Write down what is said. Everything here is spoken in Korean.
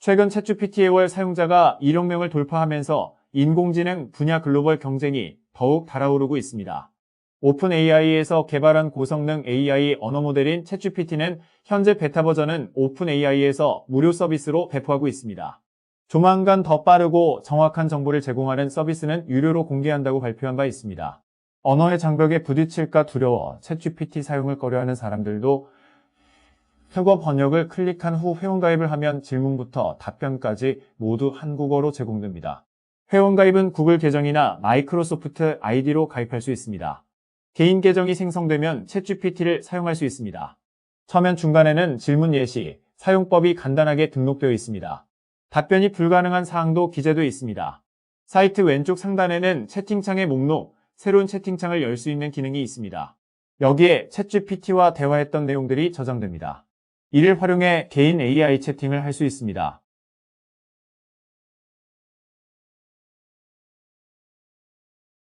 최근 챗GPT의 월 사용자가 1억 명을 돌파하면서 인공지능 분야 글로벌 경쟁이 더욱 달아오르고 있습니다. 오픈 AI에서 개발한 고성능 AI 언어 모델인 챗GPT는 현재 베타 버전은 오픈 AI에서 무료 서비스로 배포하고 있습니다. 조만간 더 빠르고 정확한 정보를 제공하는 서비스는 유료로 공개한다고 발표한 바 있습니다. 언어의 장벽에 부딪힐까 두려워 챗GPT 사용을 꺼려하는 사람들도 흑어 번역을 클릭한 후 회원가입을 하면 질문부터 답변까지 모두 한국어로 제공됩니다. 회원가입은 구글 계정이나 마이크로소프트 아이디로 가입할 수 있습니다. 개인 계정이 생성되면 챗GPT를 사용할 수 있습니다. 화면 중간에는 질문 예시, 사용법이 간단하게 등록되어 있습니다. 답변이 불가능한 사항도 기재되어 있습니다. 사이트 왼쪽 상단에는 채팅창의 목록, 새로운 채팅창을 열 수 있는 기능이 있습니다. 여기에 챗GPT와 대화했던 내용들이 저장됩니다. 이를 활용해 개인 AI 채팅을 할 수 있습니다.